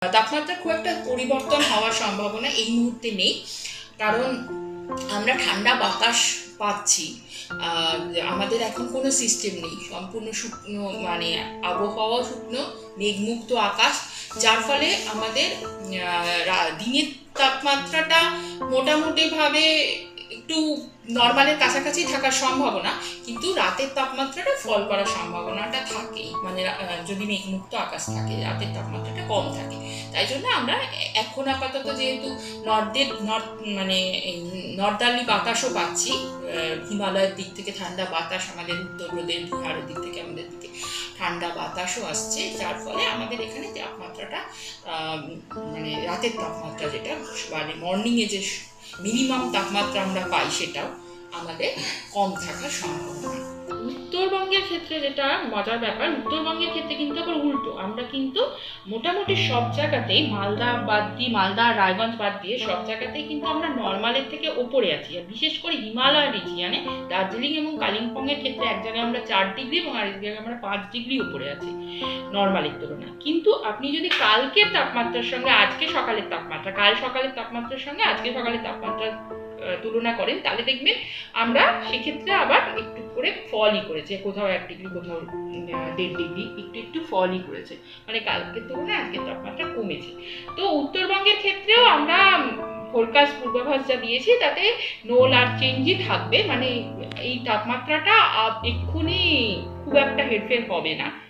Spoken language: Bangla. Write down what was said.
তাপমাত্রা খুব একটা পরিবর্তন হওয়ার সম্ভাবনা এই মুহূর্তে নেই। কারণ আমরা ঠান্ডা বাতাস পাচ্ছি। আমাদের এখন কোনো সিস্টেম নেই। সম্পূর্ণ শুকনো মানে আবহাওয়া শুকনো, মেঘমুক্ত আকাশ। যার ফলে আমাদের দিনের তাপমাত্রাটা মোটামুটিভাবে একটু নর্মালের কাছাকাছি থাকার সম্ভাবনা, কিন্তু রাতের তাপমাত্রাটা ফল করার সম্ভাবনাটা থাকে মানে যদি মেঘমুক্ত আকাশ থাকে, রাতের তাপমাত্রাটা কম থাকে। তাই জন্য আমরা এখন আপাতত যেহেতু নর্দের নর্থ মানে এই নর্দার্লি বাতাসও পাচ্ছি হিমালয়ের দিক থেকে ঠান্ডা বাতাস আমাদের উত্তরপ্রদেশ বিহারের দিক থেকে আমাদের দিকে ঠান্ডা বাতাসও আসছে। যার ফলে আমাদের এখানে তাপমাত্রাটা মানে রাতের তাপমাত্রা যেটা মানে মর্নিংয়ে যে মিনিমাম তাপমাত্রা আমরা পাই সেটাও আমাদের কম থাকার সম্ভাবনা উত্তরবঙ্গের ক্ষেত্রে যেটা মজার ব্যাপার, উত্তরবঙ্গের ক্ষেত্রে কিন্তু আমরা কিন্তু মোটামুটি সব জায়গাতেই মালদা বাদ দিয়ে, মালদা রায়গঞ্জ বাদ দিয়ে সব জায়গাতেই কিন্তু আমরা নর্মালের থেকে ওপরে আছি। আর বিশেষ করে হিমালয় রিজিয়ানে দার্জিলিং এবং কালিম্পংয়ের ক্ষেত্রে এক জায়গায় আমরা চার ডিগ্রি এবং আরেক জায়গায় আমরা পাঁচ ডিগ্রি উপরে আছি, নর্মালের তুলনায়। কিন্তু আপনি যদি কালকের তাপমাত্রার সঙ্গে, আজকে সকালের তাপমাত্রা, কাল সকালের তাপমাত্রার সঙ্গে, আজকে সকালের তাপমাত্রা তুলনা করেন, তাহলে দেখবেন আমরা সেক্ষেত্রে আবার একটু করে ফলই করেছে। কোথাও এক ডিগ্রি, কোথাও দেড় ডিগ্রি, একটু একটু ফলই করেছে। মানে কালকের তুলনায় আজকের তাপমাত্রা কমেছে। তো উত্তরবঙ্গের ক্ষেত্রেও আমরা ফোরকাস্ট পূর্বাভাস যা দিয়েছি, তাতে নো লার চেঞ্জই থাকবে। মানে এই তাপমাত্রাটা এক্ষুনি খুব একটা হেরফের হবে না।